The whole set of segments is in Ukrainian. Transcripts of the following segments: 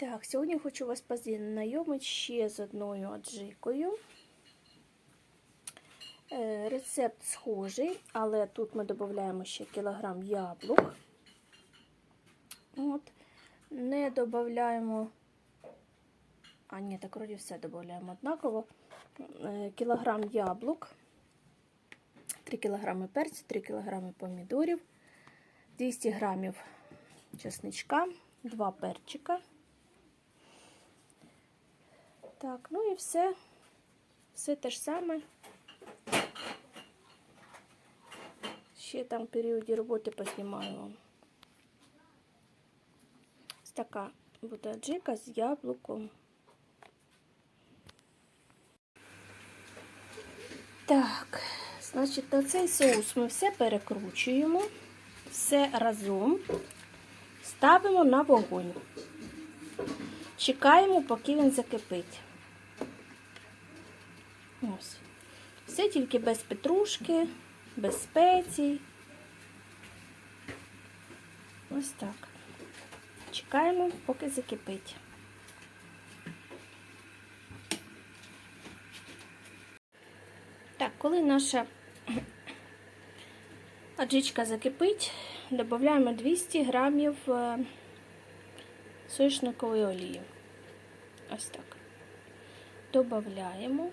Так, сьогодні хочу вас познайомити ще з одною аджикою. Е, Рецепт схожий, але тут ми додаємо ще кілограм яблук. От. Не додаємо, а ні, так вроді все додаємо однаково. Е, Кілограм яблук, 3 кілограми перцю, 3 кілограми помідорів, 200 грамів чесничка, 2 перчика. Так, ну і все. Все те ж саме. Ще там в періоді роботи познімаю вам. Ось така буде аджика з яблуком. Так, значить, на цей соус ми все перекручуємо, все разом ставимо на вогонь. Чекаємо, поки він закипить. Ось. Все тільки без петрушки, без спецій. Ось так. Чекаємо, поки закипить. Так, коли наша аджичка закипить, додаємо 200 грамів е, соняшникової олії. Ось так. Додаємо.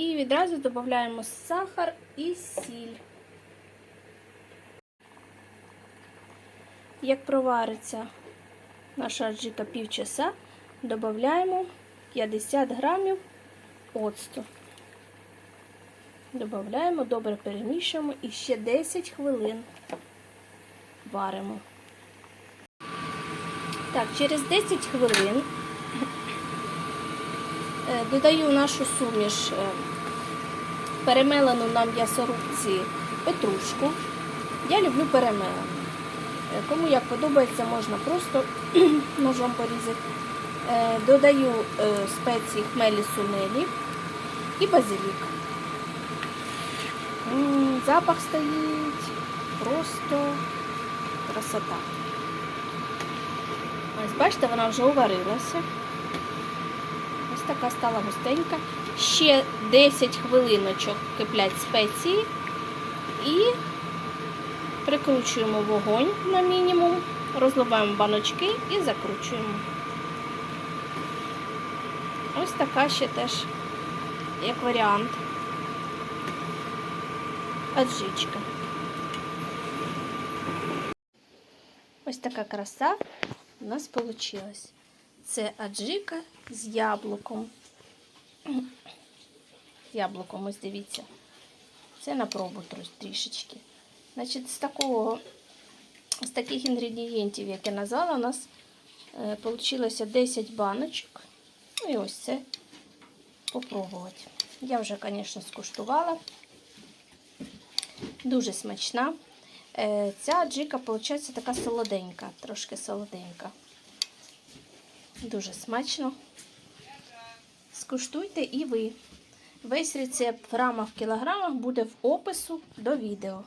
І відразу додаємо сахар і сіль. Як провариться наша аджика півчаса, додаємо 50 грамів оцту. Додаємо, добре перемішуємо і ще 10 хвилин варимо. Так, через 10 хвилин додаю нашу суміш е, перемелену на м'ясорубці петрушку. Я люблю перемелену. Е, Кому як подобається, можна просто ножом порізати. Е, Додаю е, спеції хмелі сунелі і базилік. Запах стоїть просто красота. Ось, бачите, вона вже уварилася. Така стала густенька. Ще 10 хвилиночок киплять спеції і прикручуємо вогонь на мінімум, розливаємо баночки і закручуємо. Ось така ще теж, як варіант, аджичка. Ось така краса у нас вийшла. Це аджика з яблуком. Яблуком, ось дивіться. Це на пробу трішечки. Значить, з такого, з таких інгредієнтів, як я назвала, у нас е, вийшло 10 баночок. Ну і ось це попробувати. Я вже, звісно, скуштувала. Дуже смачна. Е, Ця джика, виходить, така солоденька, трошки солоденька. Дуже смачно. Скуштуйте і ви. Весь рецепт в в кілограмах буде в опису до відео.